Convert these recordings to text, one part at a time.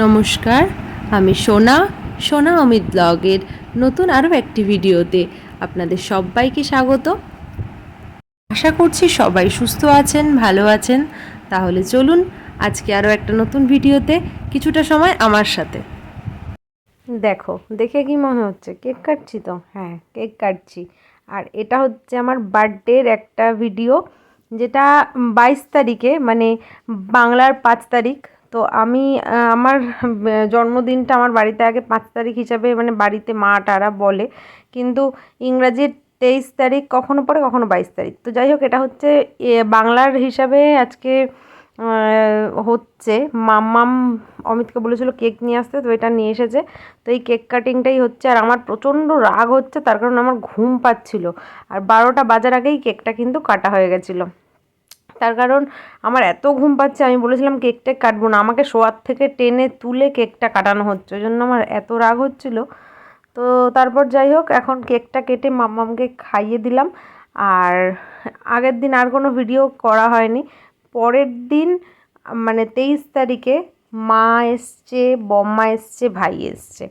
নমস্কার, আমি সোনা সোনা অমিত ব্লগের নতুন আরও একটি ভিডিওতে আপনাদের সবাইকে স্বাগত। আশা করছি সবাই সুস্থ আছেন, ভালো আছেন। তাহলে চলুন আজকে আরও একটা নতুন ভিডিওতে কিছুটা সময় আমার সাথে। দেখো, দেখে কি মনে হচ্ছে? কেক কাটছি তো? হ্যাঁ কেক কাটছি। আর এটা হচ্ছে আমার বার্থডের একটা ভিডিও, যেটা বাইশ তারিখে মানে বাংলার পাঁচ তারিখ তো আমি আমার জন্মদিনটা আমার বাড়িতে আগে পাঁচ তারিখ হিসাবে মানে বাড়িতে মা, টারা বলে। কিন্তু ইংরাজির তেইশ তারিখ কখনো পরে, কখনো বাইশ তারিখ। তো যাই হোক, এটা হচ্ছে বাংলার হিসাবে আজকে হচ্ছে মাম্মাম অমিতকে বলেছিল কেক নিয়ে আসতে, তো এটা নিয়ে এসেছে। তো এই কেক কাটিংটাই হচ্ছে, আর আমার প্রচণ্ড রাগ হচ্ছে, তার কারণ আমার ঘুম পাচ্ছিল। আর বারোটা বাজার আগেই কেকটা কিন্তু কাটা হয়ে গেছিল। তার কারণ আমার এত ঘুম পাচ্ছে, আমি বলেছিলাম কেকটা কাটবো না। আমাকে শোয়ার থেকে টেনে তুলে কেকটা কাটানো হচ্ছে, ওই জন্য আমার এত রাগ হচ্ছিল। তো তারপর যাই হোক, এখন কেকটা কেটে মাম্মামকে খাইয়ে দিলাম। আর আগের দিন আর কোনো ভিডিও করা হয়নি। পরের দিন মানে তেইশ তারিখে মা এসছে, বম্মা এসছে, ভাই এসছে।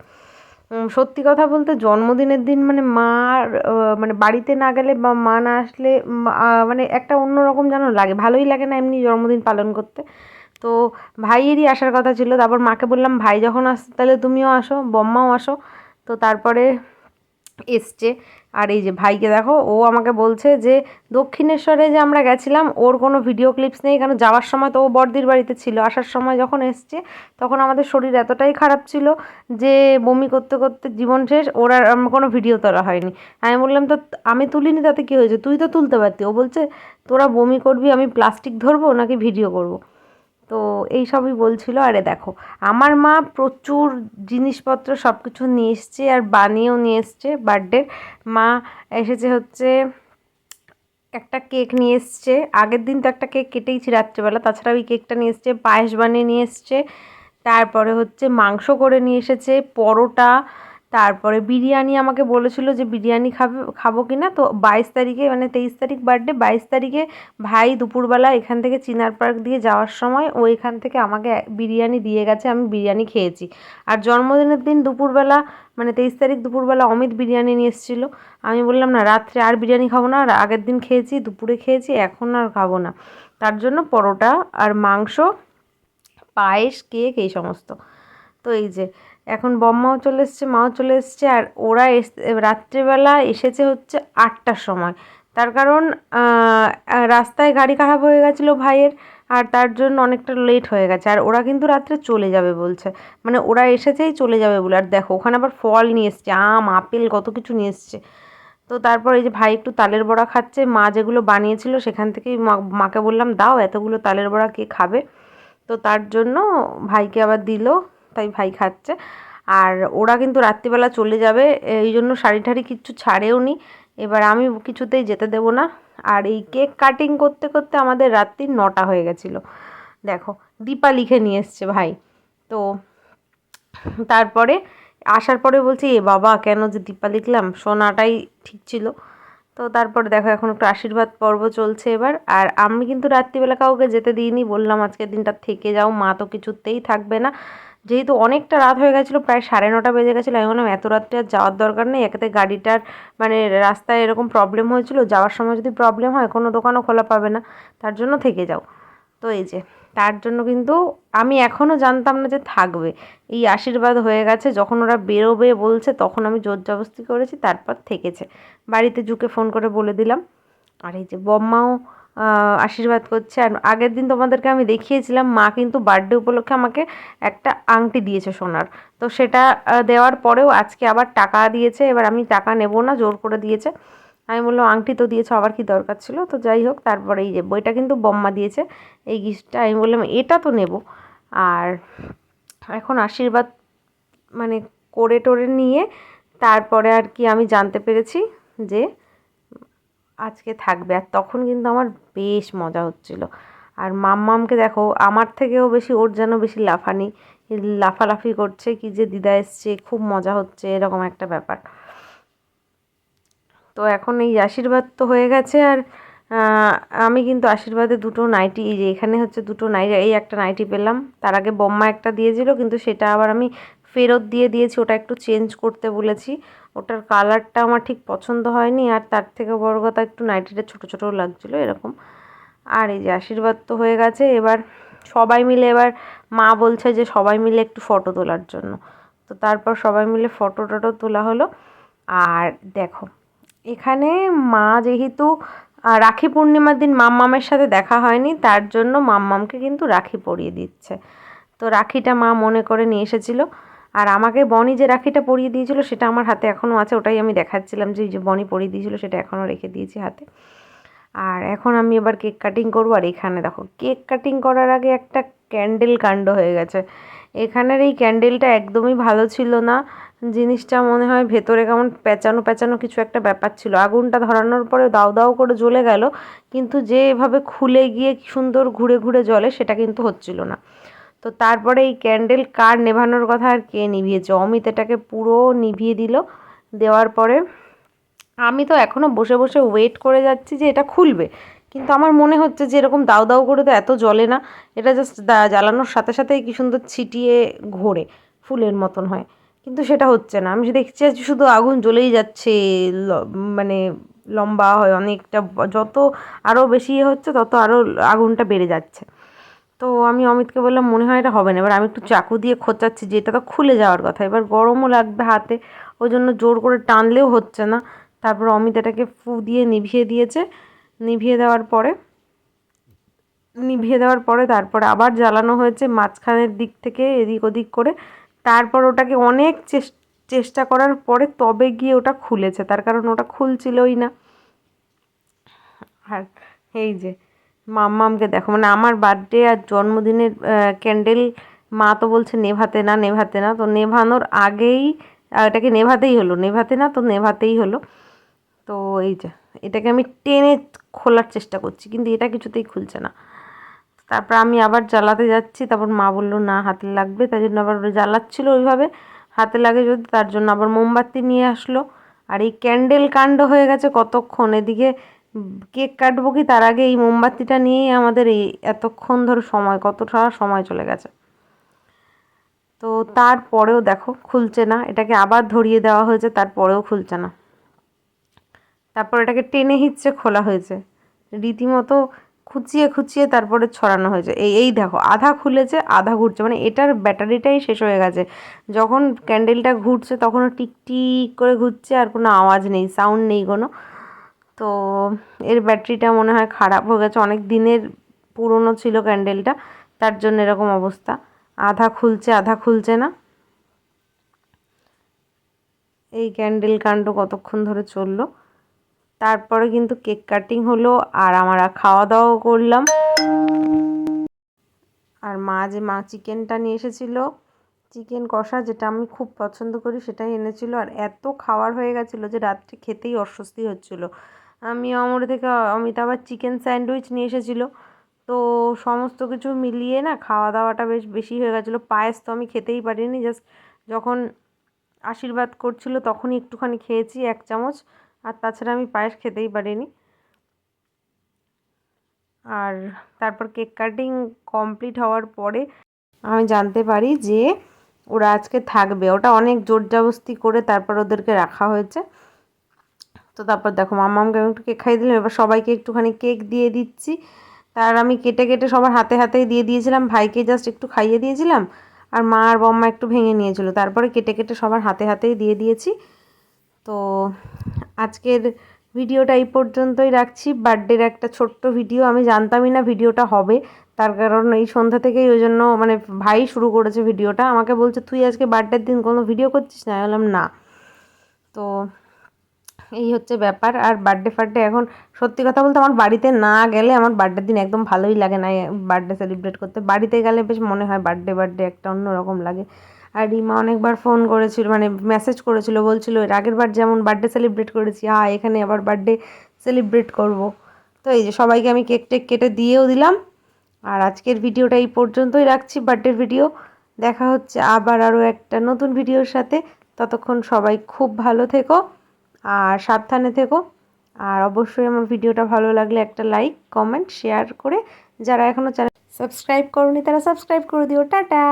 সত্যি কথা বলতে জন্মদিনের দিন মানে মার মানে বাড়িতে না গেলে বা মা না আসলে মানে একটা অন্যরকম যেন লাগে। ভালোই লাগে না এমনি জন্মদিন পালন করতে। তো ভাইয়েরই আসার কথা ছিল। তারপর মাকে বললাম, ভাই যখন আস তাহলে তুমিও আসো, বম্মাও আসো। তো তারপরে এসছে। আর এই যে ভাইকে দেখো, ও আমাকে বলছে যে, দক্ষিণেশ্বরে যে আমরা গেছিলাম, ওর কোনো ভিডিও ক্লিপস নেই কারণ যাওয়ার সময় তো ও বড়দির বাড়িতে ছিল। আসার সময় যখন এসছে, তখন আমাদের শরীর এতটাই খারাপ ছিল যে, বমি করতে করতে জীবন শেষ, ওর আর কোনো ভিডিও তোলা হয়নি। আমি বললাম, তো আমি তুলিনি, তাতে কী হয়েছে? তুই তো তুলতে পারতি। ও বলছে, তোরা বমি করবি, আমি প্লাস্টিক ধরবো নাকি ভিডিও করব। তো এই সবই বলছিল, আরে দেখো, আমার মা প্রচুর জিনিসপত্র সব কিছু নিয়ে এসছে আর বানিয়েও নিয়ে এসছে বার্থডের মা এসেছে হচ্ছে একটা কেক নিয়ে এসছে। আগের দিন তো একটা কেক কেটেইছি রাত্রেবেলা তাছাড়া ওই কেকটা নিয়ে এসছে, পায়েস বানিয়ে নিয়ে এসছে। তারপরে হচ্ছে মাংস করে নিয়ে এসেছে, পরোটা তারপরে বিরিয়ানি আমাকে বলেছিল যে বিরিয়ানি খাবে, খাব কি না তো বাইশ তারিখে মানে তেইশ তারিখ বার্থডে বাইশ তারিখে ভাই দুপুরবেলা এখান থেকে চিনার পার্ক দিয়ে যাওয়ার সময় ও এখান থেকে আমাকে বিরিয়ানি দিয়ে গেছে, আমি বিরিয়ানি খেয়েছি। আর জন্মদিনের দিন দুপুরবেলা মানে তেইশ তারিখ দুপুরবেলা অমিত বিরিয়ানি নিয়ে এসেছিল। আমি বললাম, না, রাত্রে আর বিরিয়ানি খাব না, আর আগের দিন খেয়েছি, দুপুরে খেয়েছি, এখন আর খাব না। তার জন্য পরোটা আর মাংস, পায়েস, কেক, এই সমস্ত। তো এই যে এখন বম্মাও চলে এসছে, মাও চলে এসছে, আর ওরা এস, রাত্রেবেলা এসেছে হচ্ছে আটটার সময়। তার কারণ রাস্তায় গাড়ি খারাপ হয়ে গেছিল ভাইয়ের, আর তার জন্য অনেকটা লেট হয়ে গেছে। আর ওরা কিন্তু রাত্রে চলে যাবে বলছে। মানে ওরা এসেছেই চলে যাবে বলে। আর দেখো, ওখানে আবার ফল নিয়ে এসছে, আম, আপেল, কত কিছু নিয়ে এসছে। তো তারপর এই যে ভাই একটু তালের বড়া খাচ্ছে, মা যেগুলো বানিয়েছিল সেখান থেকেই মাকে বললাম, দাও এতগুলো তালের বড়া কে খাবে? তো তার জন্য ভাইকে আবার দিল। তাই ভাই খাচ্ছে। আর ওরা কিন্তু রাত্রিবেলা চলে যাবে, এই জন্য শাড়ি ঠাড়ি কিচ্ছু ছাড়েও নি। এবার আমি কিছুতেই যেতে দেবো না। আর এই কেক কাটিং করতে করতে আমাদের রাত্রি নটা হয়ে গেছিল। দেখো, দীপা লিখে নিয়ে এসছে ভাই। তো তারপরে আসার পরে বলছি, এ বাবা, কেন যে দীপা লিখলাম? শোনাটাই ঠিক ছিল। তো তারপরে দেখো, এখন একটু আশীর্বাদ পর্ব চলছে এবার। আর আমি কিন্তু রাত্রিবেলা কাউকে যেতে দিইনি, বললাম আজকের দিনটা থেকে যাও, মা তো কিছুতেই থাকবে না। যেহেতু অনেকটা রাত হয়ে গেছিল, প্রায় সাড়ে নটা বেজে গেছিল, আমি বললাম এত রাত্রে আর যাওয়ার দরকার নেই, একেতে গাড়িটার মানে রাস্তায় এরকম প্রবলেম হয়েছিল, যাওয়ার সময় যদি প্রবলেম হয়, কোনো দোকানও খোলা পাবে না, তার জন্য থেকে যাও। তো এই যে, তার জন্য কিন্তু আমি এখনও জানতাম না যে থাকবে। এই আশীর্বাদ হয়ে গেছে, যখন ওরা বেরোবে বলছে, তখন আমি জোর জবস্তি করেছি, তারপর থেকেছে। বাড়িতে জুকে ফোন করে বলে দিলাম। আর এই যে, বম্মাও আশীর্বাদ করছে। আর আগের দিন তোমাদেরকে আমি দেখিয়েছিলাম, মা কিন্তু বার্থডে উপলক্ষে আমাকে একটা আংটি দিয়েছে সোনার। তো সেটা দেওয়ার পরেও আজকে আবার টাকা দিয়েছে। এবার আমি টাকা নেব না, জোর করে দিয়েছে। আমি বললাম, আংটি তো দিয়েছ, আবার কি দরকার ছিল? তো যাই হোক তারপরে এই যে বইটা কিন্তু বম্মা দিয়েছে, এই গিফটটা। আমি বললাম, এটা তো নেব। আর এখন আশীর্বাদ মানে করে টোরে নিয়ে তারপরে আর কি আমি জানতে পেরেছি যে আজকে থাকবে। আর তখন কিন্তু আমার বেশ মজা হচ্ছিল। আর মাম্মামকে দেখো, আমার থেকেও বেশি, ওর যেন বেশি লাফানি, লাফালাফি করছে কি যে দিদা এসছে, খুব মজা হচ্ছে, এরকম একটা ব্যাপার। তো এখন এই আশীর্বাদ তো হয়ে গেছে, আর আমি কিন্তু আশীর্বাদে দুটো নাইটি, এই যে এখানে হচ্ছে দুটো নাইটি, এই একটা নাইটি পেলাম। তার আগে বম্মা একটা দিয়েছিল, কিন্তু সেটা আবার আমি ফেরত দিয়ে দিয়েছি, ওটা একটু চেঞ্জ করতে বলেছি। ওটার কালারটা আমার ঠিক পছন্দ হয়নি, আর তার থেকে বড় কথা একটু নাইটিটা ছোটো ছোটো লাগছিল এরকম। আর এই যে আশীর্বাদ তো হয়ে গেছে, এবার সবাই মিলে এবার মা বলছে যে সবাই মিলে একটু ফটো তোলার জন্য। তো তারপর সবাই মিলে ফটো টটো তোলা হলো। আর দেখো, এখানে মা যেহেতু রাখি পূর্ণিমার দিন মাম্মামের সাথে দেখা হয়নি, তার জন্য মাম্মামকে কিন্তু রাখি পরিয়ে দিচ্ছে। তো রাখিটা মা মনে করে নিয়ে এসেছিল। আর আমাকে বনি যে রাখিটা পরিয়ে দিয়েছিল সেটা আমার হাতে এখনও আছে, ওটাই আমি দেখাচ্ছিলাম যে যে বনি পরিয়ে দিয়েছিল সেটা এখনও রেখে দিয়েছি হাতে। আর এখন আমি এবার কেক কাটিং করব, আর এখানে দেখো, কেক কাটিং করার আগে একটা ক্যান্ডেল কাণ্ড হয়ে গেছে। এখানের এই ক্যান্ডেলটা একদমই ভালো ছিল না। জিনিসটা মনে হয় ভেতরে কেমন পেঁচানো পেঁচানো কিছু একটা ব্যাপার ছিল। আগুনটা ধরানোর পরে দাও দাও করে জ্বলে গেল, কিন্তু যে এভাবে খুলে গিয়ে সুন্দর ঘুরে ঘুরে জ্বলে সেটা কিন্তু হচ্ছিল না। তো তারপরে এই ক্যান্ডেল কার নেভানোর কথা আর কে নিভিয়েছে? অমিত এটাকে পুরো নিভিয়ে দিল। দেওয়ার পরে আমি তো এখনও বসে বসে ওয়েট করে যাচ্ছি যে এটা খুলবে। কিন্তু আমার মনে হচ্ছে যে এরকম দাউ দাউ করে তো এত জ্বলে না। এটা জাস্ট জ্বালানোর সাথে সাথেই কি সুন্দর ছিটিয়ে ঘোরে, ফুলের মতন হয়। কিন্তু সেটা হচ্ছে না। আমি দেখছি আজ শুধু আগুন জ্বলেই যাচ্ছে মানে লম্বা হয়, অনেকটা, যত আরও বেশি ইয়ে হচ্ছে তত আরও আগুনটা বেড়ে যাচ্ছে। তো আমি অমিতকে বললাম, মনে হয় এটা হবে না। এবার আমি একটু চাকু দিয়ে খোঁচাচ্ছি যে এটা তো খুলে যাওয়ার কথা। এবার গরমও লাগবে হাতে, ওই জন্য জোর করে টানলেও হচ্ছে না। তারপর অমিত এটাকে ফু দিয়ে নিভিয়ে দিয়েছে। নিভিয়ে দেওয়ার পরে, নিভিয়ে দেওয়ার পরে তারপরে আবার জ্বালানো হয়েছে মাঝখানের দিক থেকে এদিক ওদিক করে। তারপর ওটাকে অনেক চেষ্টা করার পরে তবে গিয়ে ওটা খুলেছে। তার কারণ ওটা খুলছিলই না। আর এই যে মাম্মামকে দেখো। মানে আমার বার্থডে আর জন্মদিনের ক্যান্ডেল মা তো বলছে নেভাতে না নেভাতে না। তো নেভানোর আগেই এটাকে নেভাতেই হলো। নেভাতে না, তো নেভাতেই হলো। তো এই যে, এটাকে আমি টেনে খোলার চেষ্টা করছি, কিন্তু এটা কিছুতেই খুলছে না। তারপর আমি আবার জ্বালাতে যাচ্ছি। তারপর মা বলল, না, হাতে লাগবে। তাই জন্য আবার জ্বালাচ্ছিল ওইভাবে। হাতে লাগে যদি তার জন্য আবার মোমবাতি নিয়ে আসলো। আর এই ক্যান্ডেল কাণ্ড হয়ে গেছে কতক্ষণ? এদিকে কেক কাটবো কি তার আগে এই মোমবাতিটা নিয়েই আমাদের এই এতক্ষণ ধরে সময় কতটা সময় চলে গেছে। তো তারপরেও দেখো, খুলছে না। এটাকে আবার ধরিয়ে দেওয়া হয়েছে, তারপরেও খুলছে না। তারপর এটাকে টেনে হিচ্ছে খোলা হয়েছে। রীতিমতো খুঁচিয়ে খুঁচিয়ে তারপরে ছড়ানো হয়েছে। এই এই দেখো, আধা খুলেছে, আধা ঘুরছে। মানে এটার ব্যাটারিটাই শেষ হয়ে গেছে। যখন ক্যান্ডেলটা ঘুরছে, তখনও টিক টিক করে ঘুরছে, আর কোনো আওয়াজ নেই সাউন্ড নেই কোনো। তো এর ব্যাটারিটা মনে হয় খারাপ হয়ে গেছে। অনেক দিনের পুরনো ছিল ক্যান্ডেলটা তার জন্য এরকম অবস্থা। আধা খুলছে আধা খুলছে না। এই ক্যান্ডেল কাণ্ড কতক্ষণ ধরে চলল? তারপরে কিন্তু কেক কাটিং হলো আর আমরা খাওয়া দাওয়াও করলাম। আর মা যে মা চিকেনটা নিয়ে এসেছিল, চিকেন কষা যেটা আমি খুব পছন্দ করি সেটাই এনেছিল। আর এত খাওয়ার হয়ে গেছিল যে রাত্রে খেতেই অস্বস্তি হচ্ছিল। আমি অমর থেকে অমিত আবার চিকেন স্যান্ডউইচ নিয়ে এসেছিল। তো সমস্ত কিছু মিলিয়ে না খাওয়া দাওয়াটা বেশ বেশি হয়ে গেছিল। পায়েস তো আমি খেতেই পারিনি জাস্ট যখন আশীর্বাদ করছিল তখনই একটুখানি খেয়েছি, এক চামচ। আর তাছাড়া আমি পায়েস খেতেই পারিনি। আর তারপর কেক কাটিং কমপ্লিট হওয়ার পরে আমি জানতে পারি যে ওরা আজকে থাকবে। ওটা অনেক জোর জবস্তি করে তারপর ওদেরকে রাখা হয়েছে। তো তারপর দেখো মামামকে আমি একটু কেক খাইয়ে দিলাম, এবার সবাইকে একটুখানি কেক দিয়ে দিচ্ছি। তার আমি কেটে কেটে সবার হাতে হাতেই দিয়ে দিয়েছিলাম, ভাইকে জাস্ট একটু খাইয়ে দিয়েছিলাম, আর মা আর বম্মা একটু ভেঙে নিয়েছিল। তারপরে কেটে কেটে সবার হাতে হাতেই দিয়ে দিয়েছি। তো আজকের ভিডিওটা এই পর্যন্তই রাখছি। বার্থডের একটা ছোট্ট ভিডিও, আমি জানতামই না ভিডিওটা হবে। তার কারণ এই সন্ধ্যা থেকেই ওই জন্য মানে ভাই শুরু করেছে ভিডিওটা। আমাকে বলছে, তুই আজকে বার্থডের দিন কোনো ভিডিও করছিস না? বললাম, না। তো এই হচ্ছে ব্যাপার। আর বার্থডে ফার্থডে এখন সত্যি কথা বলতে আমার বাড়িতে না গেলে আমার বার্থডের দিন একদম ভালোই লাগে না বার্থডে সেলিব্রেট করতে। বাড়িতে গেলে বেশ মনে হয় বার্থডে বার্থডে একটা অন্যরকম লাগে। আর রিমা অনেকবার ফোন করেছিল মানে মেসেজ করেছিল, বলছিল, এর আগের বার যেমন বার্থডে সেলিব্রেট করেছি হ্যাঁ এখানে আবার বার্থডে সেলিব্রেট করব। তো এই যে সবাইকে আমি কেক টেক কেটে দিয়েও দিলাম। আর আজকের ভিডিওটা এই পর্যন্তই রাখছি বার্থডের ভিডিও দেখা হচ্ছে আবার আরও একটা নতুন ভিডিওর সাথে। ততক্ষণ সবাই খুব ভালো থেকো। আর সাবধানে থেকো। আর অবশ্যই আমার ভিডিওটা ভালো লাগলে একটা লাইক কমেন্ট শেয়ার করে যারা এখনও চ্যানেল সাবস্ক্রাইব করনি তারা সাবস্ক্রাইব করে দিও। টাটা!